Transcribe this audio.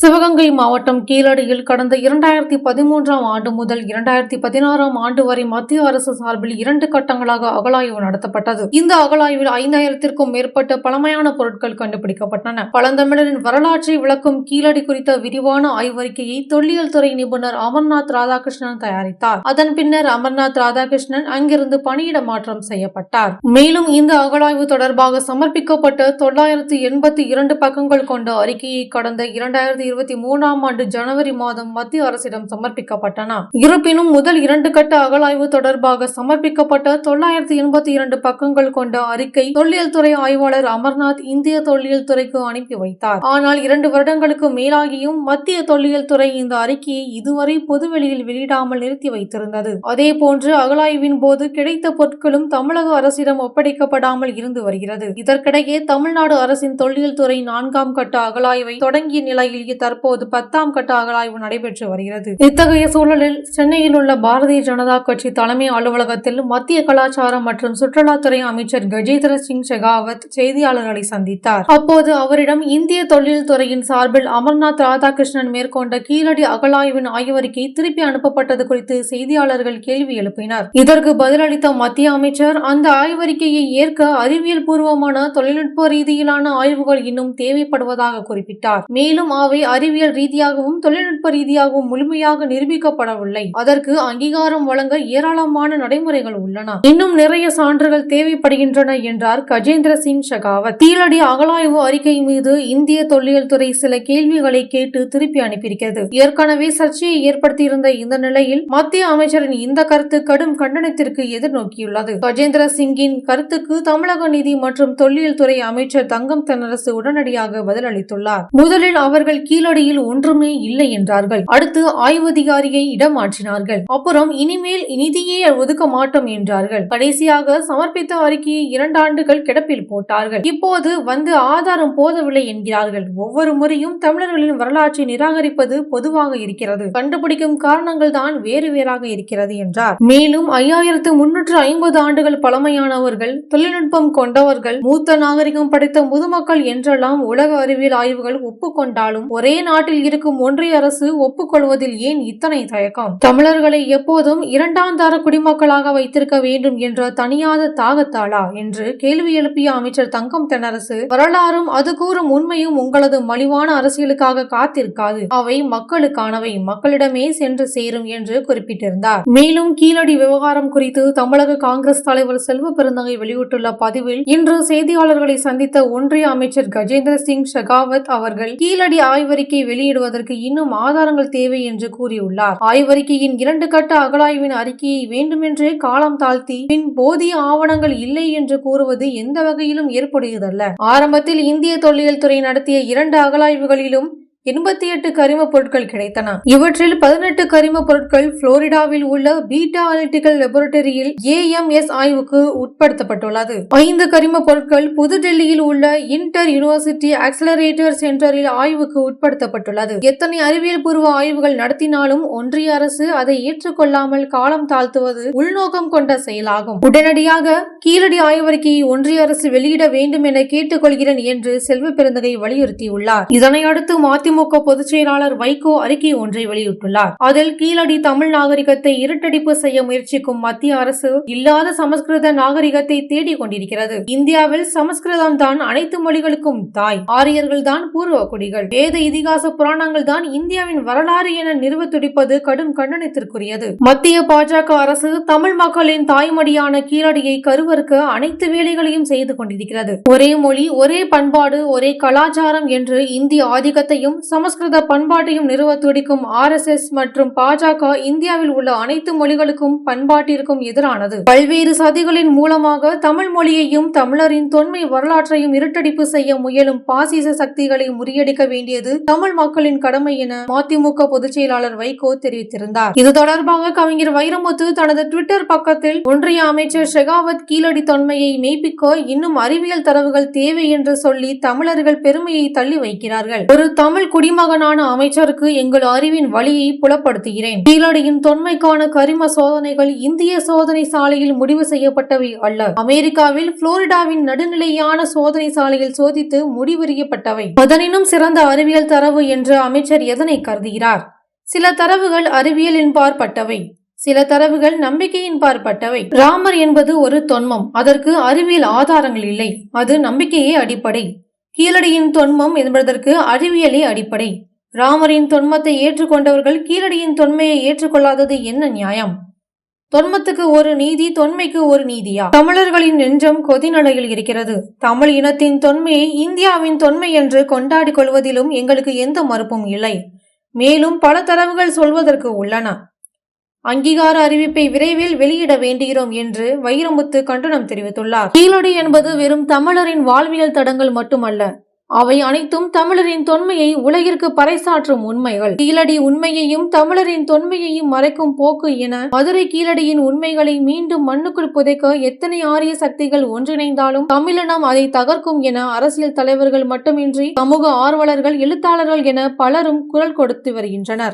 சிவகங்கை மாவட்டம் கீழடியில் கடந்த இரண்டாயிரத்தி பதிமூன்றாம் ஆண்டு முதல் இரண்டாயிரத்தி பதினாறாம் ஆண்டு வரை மத்திய அரசு சார்பில் இரண்டு கட்டங்களாக அகழாய்வு நடத்தப்பட்டது. இந்த அகழாய்வில் ஐந்தாயிரத்திற்கும் மேற்பட்ட பழமையான பொருட்கள் கண்டுபிடிக்கப்பட்டன. பழந்தமிழரின் வரலாற்றை விளக்கும் கீழடி குறித்த விரிவான ஆய்வறிக்கையை தொல்லியல் துறை நிபுணர் அமர்நாத் ராதாகிருஷ்ணன் தயாரித்தார். அதன் பின்னர் அமர்நாத் ராதாகிருஷ்ணன் அங்கிருந்து பணியிட மாற்றம் செய்யப்பட்டார். மேலும் இந்த அகழாய்வு தொடர்பாக சமர்ப்பிக்கப்பட்ட தொள்ளாயிரத்து எண்பத்தி இரண்டு பக்கங்கள் கொண்ட அறிக்கையை கடந்த இரண்டாயிரத்தி இரண்டாயிரத்தி இருபத்தி மூணாம் ஆண்டு ஜனவரி மாதம் மத்திய அரசிடம் சமர்ப்பிக்கப்பட்டன. இருப்பினும் முதல் இரண்டு கட்ட அகழாய்வு தொடர்பாக சமர்ப்பிக்கப்பட்ட தொள்ளாயிரத்தி எண்பத்தி இரண்டு பக்கங்கள் கொண்ட அறிக்கை தொல்லியல் துறை ஆய்வாளர் அமர்நாத் இந்திய தொல்லியல் துறைக்கு அனுப்பி வைத்தார். ஆனால் இரண்டு வருடங்களுக்கு மேலாகியும் மத்திய தொல்லியல் துறை இந்த அறிக்கையை இதுவரை பொதுவெளியில் வெளியிடாமல் நிறுத்தி வைத்திருந்தது. அதே போன்று அகழாய்வின் போது கிடைத்த பொருட்களும் தமிழக அரசிடம் ஒப்படைக்கப்படாமல் இருந்து வருகிறது. இதற்கிடையே தமிழ்நாடு அரசின் தொல்லியல் துறை நான்காம் கட்ட அகழாய்வை தொடங்கிய நிலையில் தற்போது பத்தாம் கட்ட அகழாய்வு நடைபெற்று வருகிறது. இத்தகைய சூழலில் சென்னையில் உள்ள பாரதிய ஜனதா கட்சி தலைமை அலுவலகத்தில் மத்திய கலாச்சாரம் மற்றும் சுற்றுலாத்துறை அமைச்சர் கஜேந்திர சிங் ஷெகாவத் செய்தியாளர்களை சந்தித்தார். அப்போது அவரிடம் இந்திய தொழில் துறையின் சார்பில் அமர்நாத் ராதாகிருஷ்ணன் மேற்கொண்ட கீழடி அகழாய்வின் ஆய்வறிக்கை திருப்பி அனுப்பப்பட்டது குறித்து செய்தியாளர்கள் கேள்வி எழுப்பினர். இதற்கு பதிலளித்த மத்திய அமைச்சர் அந்த ஆய்வறிக்கையை ஏற்க அறிவியல் பூர்வமான தொழில்நுட்ப ரீதியிலான ஆய்வுகள் இன்னும் தேவைப்படுவதாக குறிப்பிட்டார். மேலும் அவை அறிவியல் ரீதியாகவும் தொழில்நுட்ப ரீதியாகவும் முழுமையாக நிரூபிக்கப்படவில்லை. அதற்கு அங்கீகாரம் வழங்க ஏராளமான நடைமுறைகள் உள்ளன. இன்னும் நிறைய சான்றுகள் தேவைப்படுகின்றன என்றார் கஜேந்திர சிங் ஷெகாவத். கீழடி அகலாய்வு அறிக்கை மீது இந்திய தொல்லியல் துறை சில கேள்விகளை கேட்டு திருப்பி அனுப்பியிருக்கிறது. ஏற்கனவே சர்ச்சையை ஏற்படுத்தியிருந்த இந்த நிலையில் மத்திய அமைச்சரின் இந்த கருத்து கடும் கண்டனத்திற்கு எதிர்நோக்கியுள்ளது. கஜேந்திர சிங்கின் கருத்துக்கு தமிழக நிதி மற்றும் தொல்லியல் துறை அமைச்சர் தங்கம் தென்னரசு உடனடியாக பதிலளித்துள்ளார். முதலில் அவர்கள் கீழடியில் ஒன்றுமே இல்லை என்றார்கள். அடுத்து ஆய்வதிகாரியை இடம் மாற்றினார்கள் அப்புறம் இனிமேல் நிதியே ஒதுக்க மாட்டோம் என்றார்கள். கடைசியாக சமர்ப்பித்த அறிக்கையை இரண்டு ஆண்டுகள் கிடப்பில் போட்டார்கள். இப்போது வந்து ஆதாரம் போதவில்லை என்கிறார்கள். ஒவ்வொரு முறையும் தமிழர்களின் வரலாற்றை நிராகரிப்பது பொதுவாக இருக்கிறது. கண்டுபிடிக்கும் காரணங்கள் தான் வேறு வேறாக இருக்கிறது என்றார். மேலும் ஐயாயிரத்து முன்னூற்று ஐம்பது ஆண்டுகள் பழமையானவர்கள் தொழில்நுட்பம் கொண்டவர்கள் மூத்த நாகரிகம் படைத்த முதுமக்கள் என்றெல்லாம் உலக அறிவியல் ஆய்வுகள் ஒப்புக்கொண்டாலும் ஒரு நாட்டில் இருக்கும் ஒன்றிய அரசு ஒப்புக்கொள்வதில் ஏன் இத்தனை தயக்கம்? தமிழர்களை எப்போதும் இரண்டாந்தார குடிமக்களாக வைத்திருக்க வேண்டும் என்ற தனியாத தாகத்தாளா? என்று கேள்வி எழுப்பிய அமைச்சர் தங்கம் தென்னரசு வரலாறும் அது கூறும் உண்மையும் உங்களது மலிவான அரசியலுக்காக காத்திருக்காது. அவை மக்களுக்கானவை மக்களிடமே சென்று சேரும் என்று குறிப்பிட்டிருந்தார். மேலும் கீழடி விவகாரம் குறித்து தமிழக காங்கிரஸ் தலைவர் செல்வ பெருந்தகை வெளியிட்டுள்ள பதிவில் இன்று செய்தியாளர்களை சந்தித்த ஒன்றிய அமைச்சர் கஜேந்திர சிங் ஷெகாவத் அவர்கள் கீழடி ஆய்வறிக்கை வெளியிடுவதற்கு இன்னும் ஆதாரங்கள் தேவை என்று கூறியுள்ளார். ஆய்வறிக்கையின் இரண்டு கட்ட அகழாய்வின் அறிக்கையை வேண்டுமென்றே காலம் தாழ்த்தி பின் போதிய ஆவணங்கள் இல்லை என்று கூறுவது எந்த வகையிலும் ஏற்புடையதல்ல. ஆரம்பத்தில் இந்திய தொல்லியல் துறை நடத்திய இரண்டு அகழாய்வுகளிலும் எண்பத்தி எட்டு கரிம பொருட்கள் கிடைத்தன. இவற்றில் பதினெட்டு கரிம பொருட்கள் புளோரிடாவில் உள்ள பீட்டா அனலிட்டிக்கல் லெபோரட்டரியில் ஏஎம்எஸ் ஆய்வுக்கு உட்படுத்தப்பட்டுள்ளது. ஐந்து கரிம பொருட்கள் புதுடெல்லியில் உள்ள இன்டர் யூனிவர்சிட்டி ஆக்சலரேட்டர் சென்டரில் ஆய்வுக்கு உட்படுத்தப்பட்டுள்ளது. எத்தனை அறிவியல் பூர்வ ஆய்வுகள் நடத்தினாலும் ஒன்றிய அரசு அதை ஏற்றுக்கொள்ளாமல் காலம் தாழ்த்துவது உள்நோக்கம் கொண்ட செயலாகும். உடனடியாக கீழடி ஆய்வறிக்கையை ஒன்றிய அரசு வெளியிட வேண்டும் என கேட்டுக்கொள்கிறேன் என்று செல்வ பெருந்தகை வலியுறுத்தியுள்ளார். இதனை அடுத்து மதிமுக பொதுச் செயலாளர் வைகோ அறிக்கை ஒன்றை வெளியிட்டுள்ளார். அதில் கீழடி தமிழ் நாகரிகத்தை இருட்டடிப்பு செய்ய முயற்சிக்கும் மத்திய அரசு இல்லாத சமஸ்கிருத நாகரிகத்தை தேடிக் கொண்டிருக்கிறது. இந்தியாவில் சமஸ்கிருதம் தான் அனைத்து மொழிகளுக்கும் தாய். ஆரியர்கள் தான் பூர்வ குடிகள். வேத இதிகாச புராணங்கள் தான் இந்தியாவின் வரலாறு என நிறுவ துடிப்பது கடும் கண்டனத்திற்குரியது. மத்திய பாஜக அரசு தமிழ் மக்களின் தாய்மடியான கீழடியை கருவறுக்க அனைத்து வேலைகளையும் செய்து கொண்டிருக்கிறது. ஒரே மொழி ஒரே பண்பாடு ஒரே கலாச்சாரம் என்று இந்திய ஆதிக்கத்தையும் சமஸ்கிருத பண்பாட்டையும் நிறுவ துடிக்கும் ஆர் மற்றும் பாஜக இந்தியாவில் உள்ள அனைத்து மொழிகளுக்கும் பண்பாட்டிற்கும் எதிரானது. பல்வேறு சதிகளின் மூலமாக தமிழ் மொழியையும் தமிழரின் தொன்மை வரலாற்றையும் இருட்டடிப்பு செய்ய முயலும் பாசிச சக்திகளை முறியடிக்க வேண்டியது தமிழ் மக்களின் கடமை என மதிமுக பொதுச் செயலாளர் வைகோ தெரிவித்திருந்தார். இது தொடர்பாக கவிஞர் வைரமுத்து தனது ட்விட்டர் பக்கத்தில் ஒன்றிய அமைச்சர் ஷெகாவத் கீழடி தொன்மையை மெய்ப்பிக்க இன்னும் அறிவியல் தரவுகள் தேவை என்று சொல்லி தமிழர்கள் பெருமையை தள்ளி வைக்கிறார்கள். ஒரு தமிழ் குடிமகனான அமைச்சருக்கு எங்கள் அறிவின் வழியை புலப்படுத்துகிறேன். கீழடியின் தொன்மைக்கான கரிம சோதனைகள் இந்திய சோதனை சாலையில் முடிவு செய்யப்பட்டவை அல்ல. அமெரிக்காவில் புளோரிடாவின் நடுநிலையான சோதனை சாலையில் சோதித்து முடிவறியப்பட்டவை. அதனினும் சிறந்த அறிவியல் தரவு என்று அமைச்சர் எதனை கருதுகிறார்? சில தரவுகள் அறிவியலின் பார்ப்பட்டவை. சில தரவுகள் நம்பிக்கையின் பார்ப்பட்டவை. ராமர் என்பது ஒரு தொன்மம். அதற்கு அறிவியல் ஆதாரங்கள் இல்லை. அது நம்பிக்கையே அடிப்படை. கீழடியின் தொன்மம் என்பதற்கு அறிவியலே அடிப்படை. ராமரின் தொன்மத்தை ஏற்றுக்கொண்டவர்கள் கீழடியின் தொன்மையை ஏற்றுக்கொள்ளாதது என்ன நியாயம்? தொன்மத்துக்கு ஒரு நீதி தொன்மைக்கு ஒரு நீதியா? தமிழர்களின் நெஞ்சம் கொதிநலையில் இருக்கிறது. தமிழ் இனத்தின் தொன்மையை இந்தியாவின் தொன்மை என்று கொண்டாடிக் கொள்வதிலும் எங்களுக்கு எந்த மறுப்பும் இல்லை. மேலும் பல தரவுகள் சொல்வதற்கு உள்ளன. அங்கீகார அறிவிப்பை விரைவில் வெளியிட வேண்டுகிறோம் என்று வைரமுத்து கண்டனம் தெரிவித்துள்ளார். கீழடி என்பது வெறும் தமிழரின் வாழ்வியல் தடங்கள் மட்டுமல்ல அவை அனைத்தும் தமிழரின் தொன்மையை உலகிற்கு பறைசாற்றும் உண்மைகள். கீழடி உண்மையையும் தமிழரின் தொன்மையையும் மறைக்கும் போக்கு என மதுரை கீழடியின் உண்மைகளை மீண்டும் மண்ணுக்குள் புதைக்க எத்தனை ஆரிய சக்திகள் ஒன்றிணைந்தாலும் தமிழினம் அதை தகர்க்கும் என அரசியல் தலைவர்கள் மட்டுமின்றி சமூக ஆர்வலர்கள் எழுத்தாளர்கள் என பலரும் குரல் கொடுத்து வருகின்றனர்.